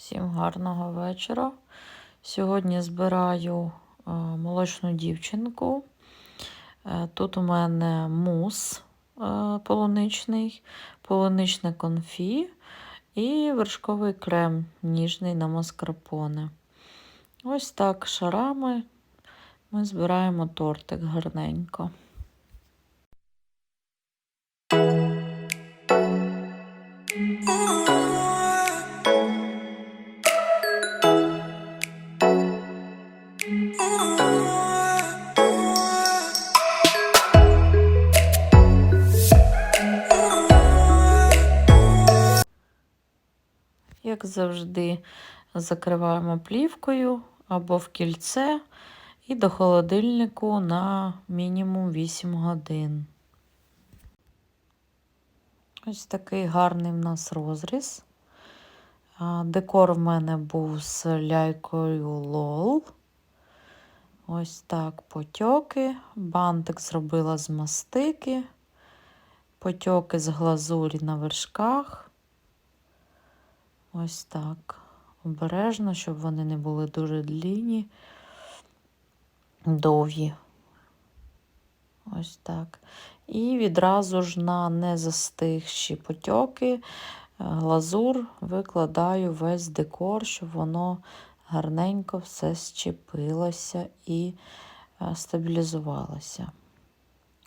Всім гарного вечора. Сьогодні збираю е, молочну дівчинку. Е, Тут у мене мус е, полуничний, полуничне конфі і вершковий крем ніжний на маскарпоне. Ось так шарами ми збираємо тортик гарненько. Як завжди, закриваємо плівкою або в кільце і до холодильнику на мінімум 8 годин. Ось такий гарний в нас розріз. Декор в мене був з ляйкою лол. Ось так потьоки. Бантик зробила з мастики, потьоки з глазурі на вершках. Ось так. Обережно, щоб вони не були дуже длінні, довгі. Ось так. І відразу ж на незастигші потьоки глазур викладаю весь декор, щоб воно гарненько все щепилося і стабілізувалося.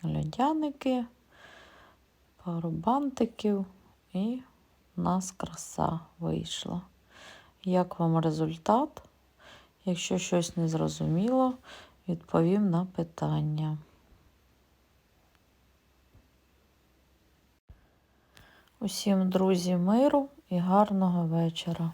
Льодяники, пару бантиків і у нас краса вийшла. Як вам результат? Якщо щось не зрозуміло, відповім на питання. Усім друзі миру і гарного вечора.